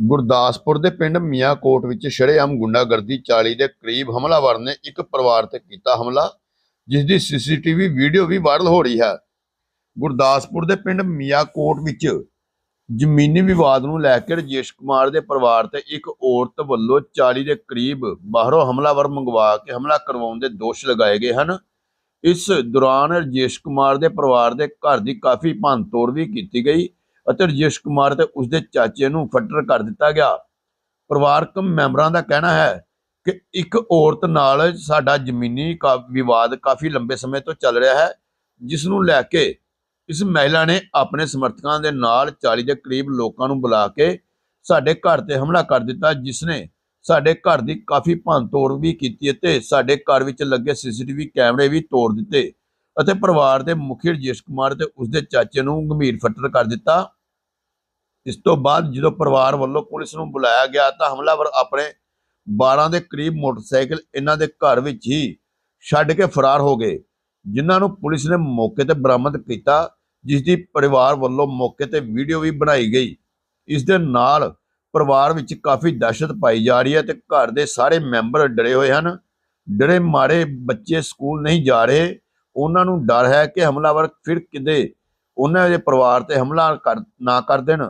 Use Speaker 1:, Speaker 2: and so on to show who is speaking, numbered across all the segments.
Speaker 1: ਗੁਰਦਾਸਪੁਰ ਦੇ ਪਿੰਡ ਮੀਆਂਕੋਟ ਵਿੱਚ ਸ਼ਰੇਆਮ ਗੁੰਡਾਗਰਦੀ 40 ਦੇ ਕਰੀਬ ਹਮਲਾਵਰ ਨੇ ਇੱਕ ਪਰਿਵਾਰ ਤੇ ਕੀਤਾ ਹਮਲਾ ਜਿਸ ਦੀ ਸੀਸੀਟੀਵੀ ਵੀਡੀਓ ਵੀ ਵਾਇਰਲ ਹੋ ਰਹੀ ਹੈ। ਗੁਰਦਾਸਪੁਰ ਦੇ ਪਿੰਡ ਮੀਆਂਕੋਟ ਵਿੱਚ ਜ਼ਮੀਨੀ ਵਿਵਾਦ ਨੂੰ ਲੈ ਕੇ ਰਜੇਸ਼ ਕੁਮਾਰ ਦੇ ਪਰਿਵਾਰ ਤੇ ਇੱਕ ਔਰਤ ਵੱਲੋਂ 40 ਦੇ ਕਰੀਬ ਬਾਹਰੋਂ ਹਮਲਾਵਰ ਮੰਗਵਾ ਕੇ ਹਮਲਾ ਕਰਵਾਉਣ ਦੇ ਦੋਸ਼ ਲਗਾਏ ਗਏ ਹਨ। ਇਸ ਦੌਰਾਨ ਰਜੇਸ਼ ਕੁਮਾਰ ਦੇ ਪਰਿਵਾਰ ਦੇ ਘਰ ਦੀ ਕਾਫੀ ਭੰਨਤੋੜ ਵੀ ਕੀਤੀ ਗਈ। ਅਤੇ ਰਜੇਸ਼ ਕੁਮਾਰ ਤੇ ਉਸਦੇ ਚਾਚੇ ਨੂੰ ਫੱਟਰ ਕਰ ਦਿੱਤਾ ਗਿਆ। ਪਰਿਵਾਰਕ ਮੈਂਬਰਾਂ ਦਾ ਕਹਿਣਾ ਹੈ ਕਿ ਇੱਕ ਔਰਤ ਨਾਲ ਸਾਡਾ ਜ਼ਮੀਨੀ ਕਾ- ਵਿਵਾਦ ਕਾਫੀ ਲੰਬੇ ਸਮੇਂ ਤੋਂ ਚੱਲ ਰਿਹਾ ਹੈ ਜਿਸ ਨੂੰ ਲੈ ਕੇ ਇਸ ਮਹਿਲਾ ਨੇ ਆਪਣੇ ਸਮਰਥਕਾਂ ਦੇ ਨਾਲ 40 ਦੇ ਕਰੀਬ ਲੋਕਾਂ ਨੂੰ ਬੁਲਾ ਕੇ ਸਾਡੇ ਘਰ ਤੇ ਹਮਲਾ ਕਰ ਦਿੱਤਾ ਜਿਸ ਨੇ ਸਾਡੇ ਘਰ ਦੀ ਕਾਫੀ ਭੰਨਤੋੜ ਵੀ ਕੀਤੀ ਅਤੇ ਸਾਡੇ ਘਰ ਵਿੱਚ ਲੱਗੇ ਸੀਸੀਟੀਵੀ ਕੈਮਰੇ ਵੀ ਤੋੜ ਦਿੱਤੇ ਅਤੇ ਪਰਿਵਾਰ ਦੇ ਮੁਖੀ ਰਜੇਸ਼ ਕੁਮਾਰ ਤੇ ਉਸਦੇ ਚਾਚੇ ਨੂੰ ਗੰਭੀਰ ਫੱਟੜ ਕਰ ਦਿੱਤਾ। ਇਸ ਤੋਂ ਬਾਅਦ ਜਦੋਂ ਪਰਿਵਾਰ ਵੱਲੋਂ ਪੁਲਿਸ ਨੂੰ ਬੁਲਾਇਆ ਗਿਆ ਤਾਂ ਹਮਲਾਵਰ ਆਪਣੇ 12 ਦੇ ਕਰੀਬ ਮੋਟਰਸਾਈਕਲ ਇਹਨਾਂ ਦੇ ਘਰ ਵਿੱਚ ਹੀ ਛੱਡ ਕੇ ਫਰਾਰ ਹੋ ਗਏ, ਜਿਨ੍ਹਾਂ ਨੂੰ ਪੁਲਿਸ ਨੇ ਮੌਕੇ ਤੇ ਬਰਾਮਦ ਕੀਤਾ, ਜਿਸ ਦੀ ਪਰਿਵਾਰ ਵੱਲੋਂ ਮੌਕੇ ਤੇ ਵੀਡੀਓ ਵੀ ਬਣਾਈ ਗਈ। ਇਸ ਦੇ ਨਾਲ ਪਰਿਵਾਰ ਵਿੱਚ ਕਾਫੀ ਦਹਿਸ਼ਤ ਪਾਈ ਜਾ ਰਹੀ ਹੈ ਤੇ ਘਰ ਦੇ ਸਾਰੇ ਮੈਂਬਰ ਡਰੇ ਹੋਏ ਹਨ। ਡਰੇ ਮਾਰੇ ਬੱਚੇ ਸਕੂਲ ਨਹੀਂ ਜਾ ਰਹੇ। ਉਹਨਾਂ ਨੂੰ ਡਰ ਹੈ ਕਿ ਹਮਲਾਵਰ ਫਿਰ ਕਿਤੇ ਉਹਨਾਂ ਦੇ ਪਰਿਵਾਰ ਤੇ ਹਮਲਾ ਕਰ, ਨਾ ਕਰ ਦੇਣ।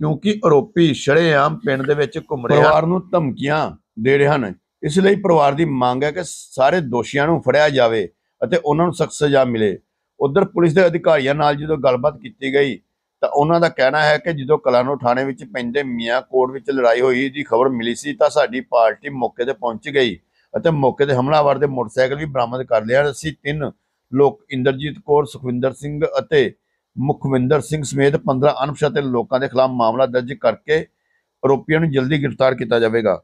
Speaker 1: ਕਿਉਂਕਿ ਆਰੋਪੀ ਸ਼ਰੇਆਮ ਪਿੰਡ ਦੇ ਵਿੱਚ ਘੁੰਮ ਰਹੇ। ਪਰਿਵਾਰ ਨੂੰ ਧਮਕੀਆਂ ਦੇ ਰਹੇ ਹਨ। ਇਸ ਲਈ ਪਰਿਵਾਰ ਦੀ ਮੰਗ ਹੈ ਕਿ ਸਾਰੇ ਦੋਸ਼ੀਆਂ ਨੂੰ ਫੜਿਆ ਜਾਵੇ ਅਤੇ ਉਹਨਾਂ ਨੂੰ ਸਖਤ ਸਜ਼ਾ ਮਿਲੇ। ਉਧਰ ਪੁਲਿਸ ਦੇ ਅਧਿਕਾਰੀਆਂ ਨਾਲ ਜਦੋਂ ਗੱਲਬਾਤ ਕੀਤੀ ਗਈ, ਤਾਂ ਉਹਨਾਂ ਦਾ ਕਹਿਣਾ ਹੈ ਕਿ ਜਦੋਂ ਕਲਾਨੋ ਥਾਣੇ ਵਿੱਚ ਪੈਂਦੇ ਮੀਆਂ ਕੋਟ ਵਿੱਚ ਲੜਾਈ ਹੋਈ ਦੀ ਖਬਰ ਮਿਲੀ ਸੀ, ਤਾਂ ਸਾਡੀ ਪਾਰਟੀ ਮੌਕੇ ਤੇ ਪਹੁੰਚ ਗਈ ਅਤੇ ਮੌਕੇ ਤੇ ਹਮਲਾਵਰ ਦੇ ਮੋਟਰਸਾਈਕਲ ਵੀ ਬਰਾਮਦ ਕਰ ਲਿਆ। ਅਸੀਂ ਤਿੰਨ ਲੋਕ, ਇੰਦਰਜੀਤ ਕੌਰ, ਸੁਖਵਿੰਦਰ ਸਿੰਘ ਅਤੇ ਮੁਖਵਿੰਦਰ ਸਿੰਘ ਸਮੇਤ 15 ਅਣਪਛਾਤੇ ਲੋਕਾਂ ਦੇ ਖਿਲਾਫ ਮਾਮਲਾ ਦਰਜ ਕਰਕੇ ਆਰੋਪੀਆਂ ਨੂੰ ਜਲਦੀ ਗ੍ਰਿਫਤਾਰ ਕੀਤਾ ਜਾਵੇਗਾ।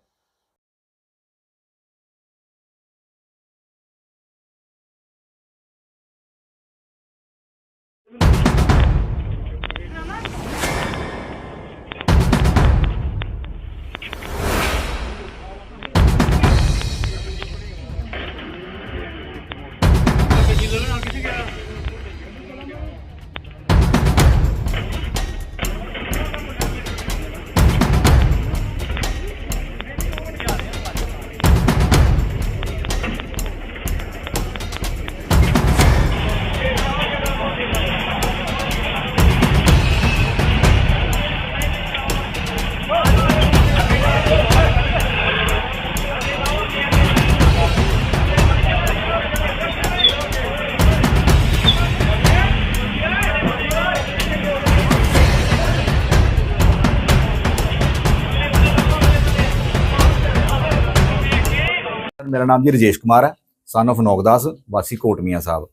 Speaker 2: ਮੇਰਾ ਨਾਮ ਜੀ ਰਜੇਸ਼ ਕੁਮਾਰ ਹੈ ਸਨ of ਨੌਗਦਾਸ, ਵਾਸੀ ਕੋਟਮੀਆਂ ਸਾਹਿਬ।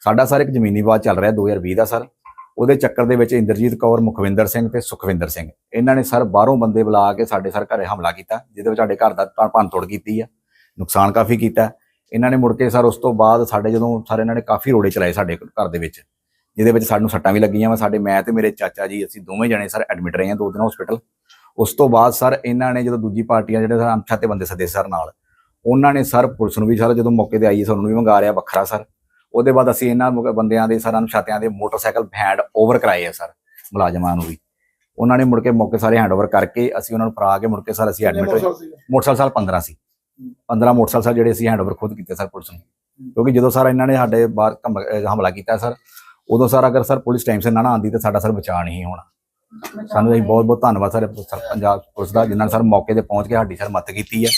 Speaker 2: ਸਾਡਾ ਸਰ ਇੱਕ ਜ਼ਮੀਨੀ ਵਿਵਾਦ ਚੱਲ ਰਿਹਾ 2020 ਦਾ ਸਰ। ਉਹਦੇ ਚੱਕਰ ਦੇ ਵਿੱਚ ਇੰਦਰਜੀਤ ਕੌਰ, ਮੁਖਵਿੰਦਰ ਸਿੰਘ ਤੇ ਸੁਖਵਿੰਦਰ ਸਿੰਘ। ਇਹਨਾਂ ਨੇ ਸਰ ਬਾਹਰੋਂ ਬੰਦੇ ਬੁਲਾ ਕੇ ਸਾਡੇ ਸਰ ਘਰੇ ਹਮਲਾ ਕੀਤਾ, ਜਿਹਦੇ ਵਿੱਚ ਸਾਡੇ ਘਰ ਦਾ ਭੰਨ- ਤੋੜ ਕੀਤੀ ਆ, ਨੁਕਸਾਨ ਕਾਫੀ ਕੀਤਾ। ਇਹਨਾਂ ਨੇ ਮੁੜ ਕੇ ਸਰ ਉਸ ਤੋਂ ਬਾਅਦ ਸਾਡੇ ਜਦੋਂ ਸਰ ਇਹਨਾਂ ਨੇ ਕਾਫੀ ਰੋੜੇ ਚਲਾਏ ਸਾਡੇ ਘਰ ਦੇ ਵਿੱਚ, ਜਿਹਦੇ ਵਿੱਚ ਸਾਨੂੰ ਸੱਟਾਂ ਵੀ ਲੱਗੀਆਂ ਵਾ। ਸਾਡੇ ਮੈਂ ਤੇ ਮੇਰੇ ਚਾਚਾ ਜੀ, ਅਸੀਂ ਦੋਵੇਂ ਜਣੇ ਸਰ ਐਡਮਿਟ ਰਹੇ ਹਾਂ ਦੋ ਦਿਨ ਹਸਪੀਟਲ ਉਸ ਤੋਂ ਬਾਅਦ ਸਰ ਇਹਨਾਂ ਨੇ ਜਦੋਂ ਦੂਜੀ ਪਾਰਟੀਆਂ ਜਿਹੜੇ ਸਰ ਤੇ ਬੰਦੇ ਸੱਦੇ ਸਰ ਨਾਲ ਉਹਨਾਂ ਨੇ ਸਰ ਪੁਲਿਸ ਨੂੰ ਵੀ ਸਰ ਜਦੋਂ ਮੌਕੇ ਤੇ ਆਈ ਸਾਨੂੰ ਵੀ ਮੰਗਾ ਰਿਆ ਵੱਖਰਾ ਸਰ। ਉਹਦੇ ਬਾਅਦ ਅਸੀਂ ਇਹਨਾਂ ਬੰਦਿਆਂ ਦੇ ਸਰਾਂ ਨੂੰ ਛਾਤਿਆਂ ਦੇ ਮੋਟਰਸਾਈਕਲ ਹੈਂਡ ਓਵਰ ਕਰਾਏ ਆ ਸਰ ਮੁਲਾਜ਼ਮਾਂ ਨੂੰ ਵੀ। ਉਹਨਾਂ ਨੇ ਮੁੜ ਕੇ ਮੌਕੇ ਸਾਰੇ ਹੈਂਡ ਓਵਰ ਕਰਕੇ ਅਸੀਂ ਉਹਨਾਂ ਨੂੰ ਫੜਾ ਕੇ ਮੁੜ ਕੇ ਸਰ ਅਸੀਂ ਐਡਮਿਟ ਹੋਏ ਮੋਟਰਸਾਈਕਲ ਸਰ 15 ਸੀ। 15 ਮੋਟਰਸਾਈਕਲ ਜਿਹੜੇ ਅਸੀਂ ਹੈਂਡ ਓਵਰ ਖੁਦ ਕੀਤੇ ਸਰ ਪੁਲਿਸ ਨੂੰ। ਕਿਉਂਕਿ ਜਦੋਂ ਸਰ ਇਹਨਾਂ ਨੇ ਸਾਡੇ ਬਾਹਰ ਹਮਲਾ ਕੀਤਾ ਸਰ ਉਦੋਂ ਸਰ ਅਗਰ ਸਰ ਪੁਲਿਸ ਟਾਈਮ ਸਿਰ ਨਾ ਆਂਦੀ ਤਾਂ ਸਾਡਾ ਸਰ ਬਚਾਅ ਨਹੀਂ ਹੋਣਾ। ਸਾਨੂੰ ਅਸੀਂ ਬਹੁਤ ਬਹੁਤ ਧੰਨਵਾਦ ਸਰ ਪੰਜਾਬ ਪੁਲਿਸ ਦਾ ਜਿਨ੍ਹਾਂ ਨੇ ਸਰ ਮੌਕੇ ਤੇ ਪਹੁੰਚ ਕੇ ਸਾਡੀ ਸਰ ਮਦਦ ਕੀਤੀ ਹੈ।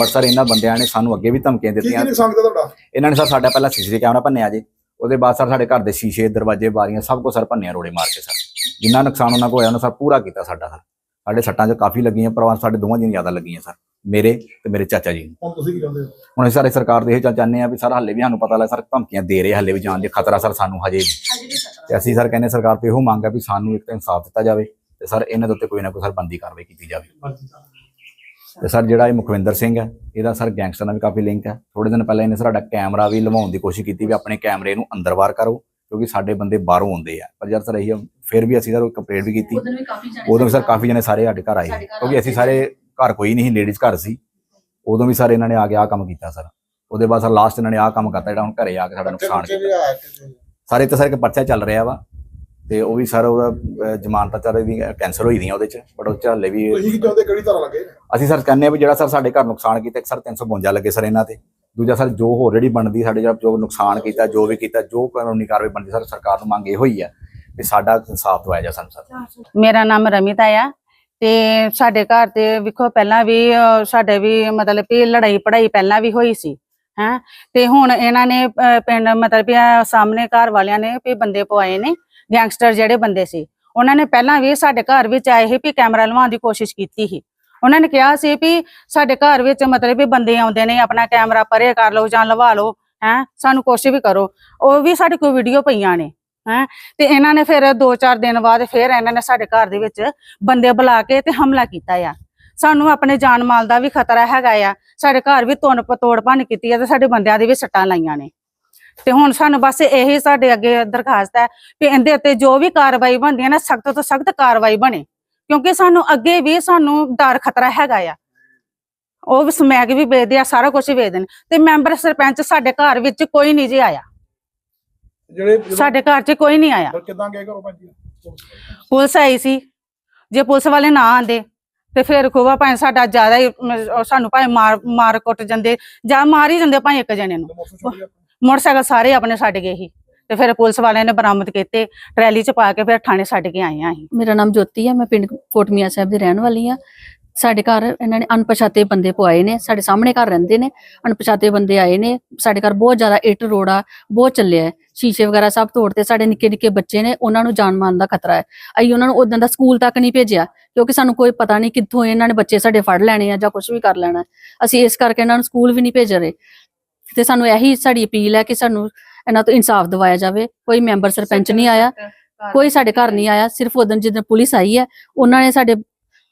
Speaker 2: ਬਟ ਸਰ ਇਹਨਾਂ ਬੰਦਿਆਂ ਨੇ ਸਾਨੂੰ ਅੱਗੇ ਵੀ ਧਮਕੀਆਂ
Speaker 3: ਕੀ
Speaker 2: ਦਿੱਤੀਆਂ।
Speaker 3: ਕੀ ਕੀਤਾ ਤੁਹਾਡਾ?
Speaker 2: ਇਹਨਾਂ ਨੇ ਸਰ ਸਾਡਾ ਪਹਿਲਾਂ ਸੀਸੀਟੀਵੀ ਕੈਮਰਾ ਭੰਨਿਆ ਜੀ। ਉਹਦੇ ਬਾਅਦ ਸਰ ਸਾਡੇ ਘਰ ਦੇ ਸ਼ੀਸ਼ੇ ਦਰਵਾਜ਼ੇ ਬਾਰੀਆਂ ਸਭ ਕੁਝ ਸਰ ਭੰਨਿਆ ਰੋੜੇ ਮਾਰ ਕੇ ਸਰ। ਜਿੰਨਾ ਨੁਕਸਾਨ ਉਹਨਾਂ ਕੋਲ ਹੋਇਆ ਉਹਨਾਂ ਸਰ ਪੂਰਾ ਕੀਤਾ ਸਾਡਾ ਸਰ। ਸਾਡੇ ਸੱਟਾਂ 'ਚ ਕਾਫੀ ਲੱਗੀਆਂ ਪਰ ਸਾਡੇ ਦੋਵਾਂ ਦੀਆਂ ਜ਼ਿਆਦਾ ਲੱਗੀਆਂ ਸਰ। ਮੇਰੇ ਤੇ ਮੇਰੇ ਚਾਚਾ ਜੀ। ਨੂੰ
Speaker 3: ਹੁਣ ਤੁਸੀਂ ਕੀ ਚਾਹੁੰਦੇ ਹੋ?
Speaker 2: ਹੁਣ ਅਸੀਂ ਸਾਰੇ ਸਰਕਾਰ ਦੇ ਇਹ ਚਾਹੁੰਦੇ ਆ ਵੀ ਸਰ ਹੱਲੇ ਵੀ ਸਾਨੂੰ ਪਤਾ ਲੱਗ ਸਰ ਧਮਕੀਆਂ ਦੇ ਰਹੇ ਹੱਲੇ ਵੀ ਜਾਣ ਦੇ ਖਤਰਾ ਸਰ ਸਾਨੂੰ ਹਜੇ ਵੀ ਤੇ ਅਸੀਂ ਸਰ ਕਹਿੰਦੇ ਸਰਕਾਰ ਤੇ ਇਹੋ ਮੰਗ ਹੈ ਵੀ ਸਾਨੂੰ ਇੱਕ ਤਾਂ ਇਨਸਾਫ ਦਿੱਤਾ ਜਾਵੇ ਤੇ ਸਰ ਇਹਨਾਂ ਦੇ ਉੱਤੇ ਕੋਈ ਨਾ ਕੋਈ ਸਰ ਬੰਦੀ ਕਾਰਵਾਈ ਕੀਤੀ ਜਾਵੇ। ਤੇ ਸਰ ਜਿਹੜਾ ਇਹ ਮੁਖਵਿੰਦਰ ਸਿੰਘ ਹੈ ਇਹਦਾ ਸਰ ਗੈਂਗਸਟਰ ਨਾਲ ਵੀ ਕਾਫੀ ਲਿੰਕ ਹੈ। ਥੋੜੇ ਦਿਨ ਪਹਿਲਾਂ ਇਹਨੇ ਸਾਡਾ ਕੈਮਰਾ ਵੀ ਲਵਾਉਣ ਦੀ ਕੋਸ਼ਿਸ਼ ਕੀਤੀ ਵੀ ਆਪਣੇ ਕੈਮਰੇ ਨੂੰ ਅੰਦਰ ਬਾਹਰ ਕਰੋ ਕਿਉਂਕਿ ਸਾਡੇ ਬੰਦੇ ਬਾਹਰੋਂ ਆਉਂਦੇ ਆ। ਪਰ ਜਦ ਸਰ ਇਹੀ ਫਿਰ ਵੀ ਅਸੀਂ ਸਰ ਕੰਪਲੇਂਟ ਵੀ ਕੀਤੀ।
Speaker 4: ਉਦੋਂ ਵੀ
Speaker 2: ਸਰ ਕਾਫੀ ਜਣੇ ਸਾਰੇ ਸਾਡੇ ਘਰ ਆਏ। ਕਿਉਂਕਿ ਅਸੀਂ ਸਾਰੇ ਘਰ ਕੋਈ ਨਹੀਂ ਲੇਡੀਜ਼ ਘਰ ਸੀ। ਉਦੋਂ ਵੀ ਸਰ ਇਹਨਾਂ ਨੇ ਆ ਕੇ ਆਹ ਕੰਮ ਕੀਤਾ ਸਰ। ਉਹਦੇ ਬਾਅਦ ਸਰ ਲਾਸਟ ਇਹਨਾਂ ਨੇ ਆਹ ਕੰਮ ਕਰਤਾ ਜਿਹੜਾ ਹੁਣ ਘਰੇ ਆ ਕੇ ਸਾਡਾ ਨੁਕਸਾਨ ਕੀਤਾ। ਸਾਰੇ ਤੇ ਸਰ ਪਰਚਾ ਚੱਲ ਰਿਹਾ ਵਾ ਤੇ ਉਹ ਵੀ ਸਰ ਉਹਦਾ ਜ਼ਮਾਨਤਾਂ ਚਾਰੇ ਦੀ ਕੈਂਸਲ ਹੋਈ ਦੀਆਂ ਉਹਦੇ ਚ ਬਟ ਉਹ ਚ ਹਾਲੇ ਵੀ
Speaker 3: ਤੁਸੀਂ ਕੀ ਚਾਹੁੰਦੇ ਕਿਹੜੀ ਤਰ੍ਹਾਂ ਲੱਗੇ?
Speaker 2: ਅਸੀਂ ਸਰ ਕਹਿੰਦੇ ਆ ਵੀ ਜਿਹੜਾ ਸਰ ਸਾਡੇ ਘਰ ਨੁਕਸਾਨ ਕੀਤਾ ਇੱਕ ਸਰ 352 ਲੱਗੇ ਸਰ ਇਹਨਾਂ ਤੇ। ਦੂਜਾ ਸਰ ਜੋ ਹੋਰ ਜਿਹੜੀ ਬਣਦੀ ਸਾਡੇ ਜਿਹੜਾ ਜੋ ਨੁਕਸਾਨ ਕੀਤਾ ਜੋ ਵੀ ਕੀਤਾ ਜੋ ਕਾਨੂੰਨੀ ਕਾਰਵਾਈ ਬਣਦੀ ਸਰ ਸਰਕਾਰ ਨੂੰ ਮੰਗ ਇਹੋ ਹੀ ਆ ਵੀ ਸਾਡਾ ਇਨਸਾਫ ਦਵਾਇਆ ਜਾ ਸਾਨੂੰ ਸਰ।
Speaker 4: ਮੇਰਾ ਨਾਮ ਰਮਿਤਾ ਆ ਤੇ ਸਾਡੇ ਘਰ ਤੇ ਵੇਖੋ ਪਹਿਲਾਂ ਵੀ ਸਾਡੇ ਵੀ ਮਤਲਬ ਵੀ ਲੜਾਈ ਪੜਾਈ ਪਹਿਲਾਂ ਵੀ ਹੋਈ ਸੀ। ਹੈ? ਤੇ ਹੁਣ ਇਹਨਾਂ ਨੇ ਅਹ, ਪਿੰਡ ਮਤਲਬ ਵੀ ਆਹ ਸਾਹਮਣੇ ਘਰ ਵਾਲਿਆਂ ਨੇ ਵੀ ਬੰਦੇ ਪਵਾਏ ਨੇ ਗੈਂਗਸਟਰ ਜਿਹੜੇ ਬੰਦੇ ਸੀ। ਉਹਨਾਂ ਨੇ ਪਹਿਲਾਂ ਵੀ ਸਾਡੇ ਘਰ ਵਿੱਚ ਆਏ ਸੀ ਵੀ ਕੈਮਰਾ ਲਵਾਉਣ ਦੀ ਕੋਸ਼ਿਸ਼ ਕੀਤੀ ਸੀ। ਉਹਨਾਂ ਨੇ ਕਿਹਾ ਸੀ ਵੀ ਸਾਡੇ ਘਰ ਵਿੱਚ ਮਤਲਬ ਵੀ ਬੰਦੇ ਆਉਂਦੇ ਨੇ ਆਪਣਾ ਕੈਮਰਾ ਪਰੇ ਕਰ ਲਓ ਜਾਂ ਲਵਾ ਲਓ ਹੈ? ਸਾਨੂੰ ਕੁਛ ਵੀ ਕਰੋ। ਉਹ ਵੀ ਸਾਡੇ ਕੋਲ ਵੀਡੀਓ ਪਈਆਂ ਨੇ ਹੈ? ਤੇ ਇਹਨਾਂ ਨੇ ਫਿਰ 2-4 ਦਿਨ ਬਾਅਦ ਫਿਰ ਇਹਨਾਂ ਨੇ ਸਾਡੇ ਘਰ ਦੇ ਵਿੱਚ ਬੰਦੇ ਬੁਲਾ ਕੇ ਤੇ ਹਮਲਾ ਕੀਤਾ ਆ। ਸਾਨੂੰ ਆਪਣੇ ਜਾਨ ਮਾਲ ਦਾ ਵੀ ਖਤਰਾ ਹੈਗਾ ਆ। ਸਾਡੇ ਘਰ ਵੀ ਤੁੰਨ ਤੋੜ ਭੰਨ ਕੀਤੀ ਆ ਤੇ ਸਾਡੇ ਬੰਦਿਆਂ ਦੇ ਵੀ ਸੱਟਾਂ ਲਾਈਆਂ ਨੇ। ਤੇ ਹੁਣ ਸਾਨੂੰ ਬਸ ਇਹੀ ਸਾਡੇ ਅੱਗੇ ਦਰਖਾਸਤ ਹੈ ਕਿ ਇਹਦੇ ਉੱਤੇ ਜੋ ਵੀ ਕਾਰਵਾਈ ਬਣਦੀ ਹੈ ਨਾ ਸਖਤ ਤੋਂ ਸਖਤ ਕਾਰਵਾਈ ਬਣੇ। ਕਿਉਂਕਿ ਸਾਨੂੰ ਅੱਗੇ ਵੀ ਸਾਨੂੰ ਡਰ ਖਤਰਾ ਹੈਗਾ ਆ। ਉਹ ਵੀ ਸਮੈਕ ਵੀ ਵੇਚਦੇ ਆ ਸਾਰਾ ਕੁਝ ਵੇਚਦੇ ਨੇ। ਤੇ ਮੈਂਬਰ ਸਰਪੰਚ ਸਾਡੇ ਘਰ ਵਿੱਚ ਕੋਈ ਨਹੀਂ ਜੇ ਆਇਆ।
Speaker 3: ਜਿਹੜੇ
Speaker 4: ਸਾਡੇ ਘਰ 'ਚ ਕੋਈ ਨਹੀਂ ਆਇਆ।
Speaker 3: ਫਿਰ ਕਿੱਦਾਂ ਗਏ ਘਰੋਂ ਭਾਜੀ?
Speaker 4: ਪੁਲਿਸ ਆਈ ਸੀ। ਜੇ ਪੁਲਿਸ ਵਾਲੇ ਨਾ ਆਂਦੇ ਤੇ ਫਿਰ ਖੋਵਾ ਭਾਵੇਂ ਸਾਡਾ ਜ਼ਿਆਦਾ ਹੀ ਮ, ਸਾਨੂੰ ਭਾਵੇਂ ਮਾਰ ਮਾਰ ਕੁੱਟ ਜਾਂਦੇ ਜਾਂ ਮਾਰ ਹੀ ਜਾਂਦੇ ਭਾਵੇਂ ਇੱਕ ਜਣੇ ਨੂੰ। ਮੋਟਰਸਾਈਕਲ ਸਾਰੇ ਆਪਣੇ ਛੱਡ ਗਏ ਸੀ। ਤੇ ਫਿਰ ਪੁਲਿਸ ਵਾਲਿਆਂ ਨੇ ਬਰਾਮਦ ਕੀਤੇ ਟਰੈਲੀ 'ਚ ਪਾ ਕੇ ਫਿਰ ਥਾਣੇ ਛੱਡ ਕੇ ਆਏ ਆਂ ਅਸੀਂ।
Speaker 5: ਮੇਰਾ ਨਾਮ ਜੋਤੀ ਹੈ ਮੈਂ ਪਿੰਡ ਕੋਟਮੀਆਂ ਸਾਹਿਬ ਦੀ ਰਹਿਣ ਵਾਲੀ ਹਾਂ ਸਾਡੇ ਘਰ ਇਹਨਾਂ ਨੇ ਅਣਪਛਾਤੇ ਬੰਦੇ ਪਵਾਏ ਨੇ, ਸਾਡੇ ਸਾਹਮਣੇ ਘਰ ਰਹਿੰਦੇ ਨੇ, ਅਣਪਛਾਤੇ ਬੰਦੇ ਆਏ ਨੇ, ਸਾਡੇ ਘਰ ਬਹੁਤ ਜ਼ਿਆਦਾ ਇੱਟ ਰੋੜਾ ਬਹੁਤ ਚੱਲਿਆ ਹੈ, ਸ਼ੀਸ਼ੇ ਵਗੈਰਾ ਸਭ ਤੋੜਤੇ ਸਾਡੇ ਨਿੱਕੇ ਨਿੱਕੇ ਬੱਚੇ ਨੇ, ਉਹਨਾਂ ਨੂੰ ਜਾਨ ਮਾਰਨ ਦਾ ਖਤਰਾ ਹੈ। ਅਸੀਂ ਉਹਨਾਂ ਨੂੰ ਉਦੋਂ ਦਾ ਸਕੂਲ ਤੱਕ ਨਹੀਂ ਭੇਜਿਆ, ਕਿਉਂਕਿ ਸਾਨੂੰ ਕੋਈ ਪਤਾ ਨਹੀਂ ਕਿੱਥੋਂ ਇਹਨਾਂ ਨੇ ਬੱਚੇ ਸਾਡੇ ਫੜ ਲੈਣੇ ਆ ਜਾਂ ਕੁਝ ਵੀ ਕਰ ਲੈਣਾ ਅਸੀਂ ਇਸ ਕਰਕੇ ਇਹਨਾਂ ਨੂੰ ਸਕੂਲ ਵੀ ਨਹੀਂ ਭੇਜ ਰਹੇ। ਤੇ ਸਾਨੂੰ ਇਹੀ ਸਾਡੀ ਅਪੀਲ ਹੈ ਕਿ ਸਾਨੂੰ ਇਹਨਾਂ ਤੋਂ ਇਨਸਾਫ ਦਿਵਾਇਆ ਜਾਵੇ। ਕੋਈ ਮੈਂਬਰ ਸਰਪੰਚ ਨਹੀਂ ਆਇਆ, ਕੋਈ ਸਾਡੇ ਘਰ ਨਹੀਂ ਆਇਆ, ਸਿਰਫ ਉਦੋਂ ਜਦੋਂ ਪੁਲਿਸ ਆਈ ਹੈ, ਉਹਨਾਂ ਨੇ ਸਾਡੇ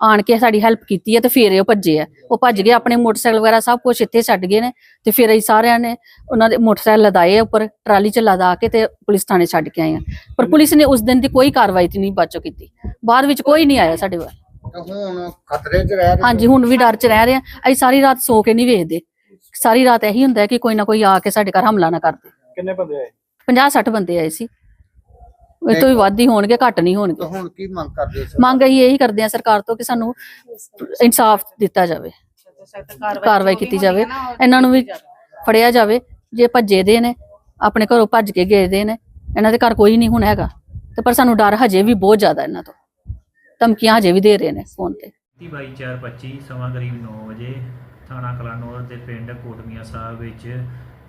Speaker 5: ਆਣ ਕੇ ਸਾਡੀ ਹੈਲਪ ਕੀਤੀ ਹੈ ਤੇ ਫਿਰ ਉਹ ਭੱਜੇ ਆ। ਉਹ ਭੱਜ ਗਏ ਆਪਣੇ ਮੋਟਰਸਾਈਕਲ ਵਗੈਰਾ ਸਭ ਕੁਝ ਇੱਥੇ ਛੱਡ ਗਏ ਨੇ ਤੇ ਫਿਰ ਅਸੀਂ ਸਾਰਿਆਂ ਨੇ ਉਹਨਾਂ ਦੇ ਮੋਟਰਸਾਈਕਲ ਲਦਾਏ ਉੱਪਰ ਟਰਾਲੀ 'ਚ ਲਦਾ ਕੇ ਤੇ ਪੁਲਿਸ ਥਾਣੇ ਛੱਡ ਕੇ ਆਏ ਆ। ਪਰ ਪੁਲਿਸ ਨੇ ਉਸ ਦਿਨ ਦੀ ਕੋਈ ਕਾਰਵਾਈ ਨਹੀਂ ਬਾਚੋ ਕੀਤੀ। ਬਾਅਦ ਵਿੱਚ ਕੋਈ ਨਹੀਂ ਆਇਆ ਸਾਡੇ ਵੱਲ।
Speaker 6: ਹੁਣ ਖਤਰੇ 'ਚ ਰਹਿ ਰਹੇ
Speaker 5: ਹਾਂਜੀ ਹੁਣ ਵੀ ਡਰ 'ਚ ਰਹਿ ਰਹੇ ਆ। ਅਸੀਂ ਸਾਰੀ ਰਾਤ ਸੋ ਕੇ ਨਹੀਂ ਵੇਖਦੇ। ਸਾਰੀ ਰਾਤ ਇਹੀ ਹੁੰਦਾ ਕਿ ਕੋਈ ਨਾ ਕੋਈ ਆ ਕੇ ਸਾਡੇ ਘਰ ਹਮਲਾ ਨਾ ਕਰ ਦੇ।
Speaker 3: ਕਿੰਨੇ ਬੰਦੇ ਆਏ?
Speaker 5: 50 60 ਬੰਦੇ ਆਏ ਸੀ। ਇਹ ਤੋਂ ਵੀ ਵੱਧ ਹੀ ਹੋਣਗੇ ਘੱਟ ਨਹੀਂ
Speaker 6: ਤੇ
Speaker 5: ਹੋਣਗੇ
Speaker 6: ਹੁਣ ਕੀ ਮੰਗ ਕਰਦੇ ਹੋ
Speaker 5: ਮੰਗ ਅਸੀਂ ਇਹੀ ਕਰਦੇ ਆ ਸਰਕਾਰ ਤੋਂ ਕਿ ਸਾਨੂੰ ਇਨਸਾਫ ਦਿੱਤਾ ਜਾਵੇ। ਕਾਰਵਾਈ ਕੀਤੀ ਜਾਵੇ। ਇਹਨਾਂ ਨੂੰ ਵੀ ਫੜਿਆ ਜਾਵੇ। ਜੇ ਭੱਜੇ ਦੇ ਨੇ ਆਪਣੇ ਘਰੋਂ ਭੱਜ ਕੇ ਗਏ ਦੇ ਨੇ ਇਹਨਾਂ ਦੇ ਘਰ ਕੋਈ ਨਹੀਂ ਹੁਣ ਹੈਗਾ। ਤੇ ਪਰ ਸਾਨੂੰ ਡਰ ਹਜੇ ਵੀ ਬਹੁਤ ਜ਼ਿਆਦਾ ਇਹਨਾਂ ਤੋਂ। ਧਮਕੀਆਂ ਹਜੇ ਵੀ ਦੇ ਰਹੇ ਨੇ ਫੋਨ ਤੇ।
Speaker 7: 22/4/25 ਸਮਾਂ ਕਰੀਬ 9 ਵਜੇ ਥਾਣਾ ਕਲਾਨੌਰ ਦੇ ਪਿੰਡ ਕੋਟਮੀਆਂ ਸਾਹਿਬ ਵਿੱਚ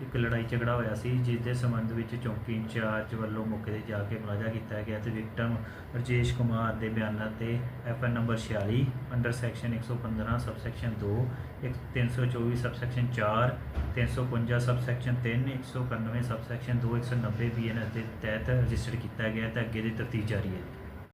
Speaker 7: ਇੱਕ ਲੜਾਈ ਝਗੜਾ ਹੋਇਆ ਸੀ, ਜਿਸ ਦੇ ਸੰਬੰਧ ਵਿੱਚ ਚੌਂਕੀ ਇੰਚਾਰਜ ਵੱਲੋਂ ਮੌਕੇ ਤੇ ਜਾ ਕੇ ਮੁਲਾਜ਼ਾ ਕੀਤਾ ਗਿਆ ਤੇ ਵਿਕਟਮ ਰਜੇਸ਼ ਕੁਮਾਰ ਦੇ ਬਿਆਨਾਂ ਤੇ FN number 46 under section 115 subsection 2 ਇੱਕ 324 ਸਬਸੈਕਸ਼ਨ 4 355 ਸਬਸੈਕਸ਼ਨ 3 191 ਸਬਸੈਕਸ਼ਨ 2 190 ਬੀਐਨਐਸ ਦੇ ਤਹਿਤ ਰਜਿਸਟਰ ਕੀਤਾ ਗਿਆ ਤੇ ਅੱਗੇ ਦੀ ਤਫਤੀਸ਼ ਜਾਰੀ ਹੈ।